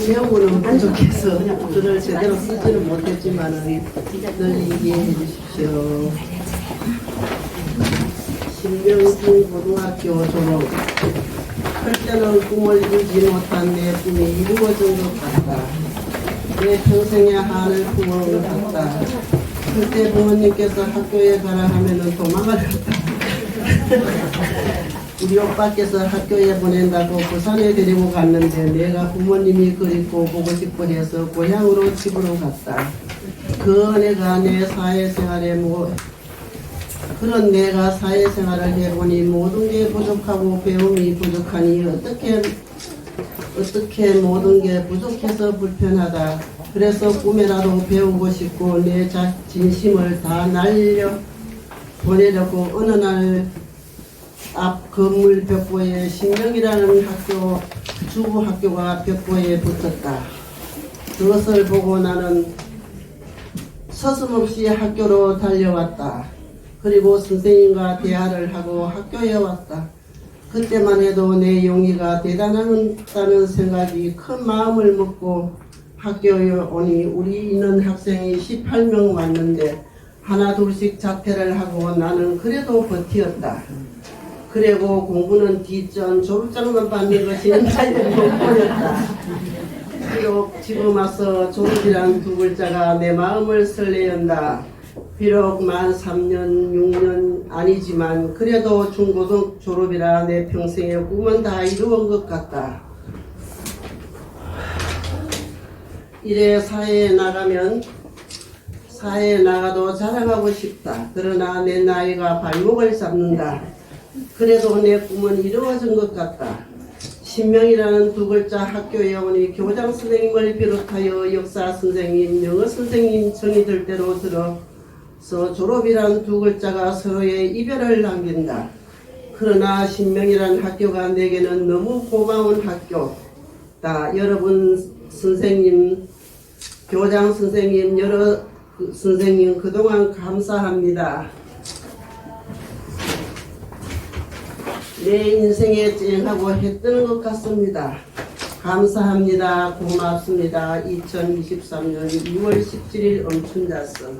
시험은 부족해서 글을 제대로 쓰지는 못했지만은 늘 이해해 주십시오. 신명중 고등학교 졸업. 클 때는 꿈을 이루지 못한 내 꿈이 이루어진 것 같다. 내 평생의 한을 품은 것 같다. 그때 부모님께서 학교에 가라 하면은 도망을 갔다. 우리 오빠께서 학교에 보낸다고 부산에 데리고 갔는데 내가 부모님이 그립고 보고 싶고 해서 고향으로 집으로 갔다. 그 은혜가 내 사회생활에 뭐 그런 내가 사회생활을 해보니 모든 게 부족하고 배움이 부족하니 어떻게 어떻게 모든 게 부족해서 불편하다. 그래서 꿈에라도 배우고 싶고 내 자, 진심을 다 날려 보내려고 어느 날 앞 건물 벽보에 신명이라는 학교 주부 학교가 벽보에 붙었다. 그것을 보고 나는 서슴없이 학교로 달려왔다. 그리고 선생님과 대화를 하고 학교에 왔다. 그때만 해도 내 용기가 대단하다는 생각이 큰 마음을 먹고 학교에 오니 우리 있는 학생이 18명 왔는데 하나 둘씩 자퇴를 하고 나는 그래도 버티었다. 그리고 공부는 뒷전 졸업장만 받는 것이 나의 목표였다. 비록 지금 와서 졸업이란 두 글자가 내 마음을 설레한다. 비록 만 3년, 6년 아니지만 그래도 중고등 졸업이라 내 평생의 꿈은 다 이루은 것 같다. 이래 사회에 나가면 사회에 나가도 자랑하고 싶다. 그러나 내 나이가 발목을 잡는다. 그래도 내 꿈은 이루어진 것 같다. 신명이라는 두 글자 학교에 오니 교장 선생님을 비롯하여 역사 선생님, 영어 선생님 정이 들 대로 들어서 졸업이란 두 글자가 서로의 이별을 남긴다. 그러나 신명이라는 학교가 내게는 너무 고마운 학교다. 여러분 선생님, 교장 선생님, 여러 그 선생님 그동안 감사합니다. 내 인생에 해 뜨는 것 같습니다. 감사합니다. 고맙습니다. 2023년 2월 17일 엄춘자성.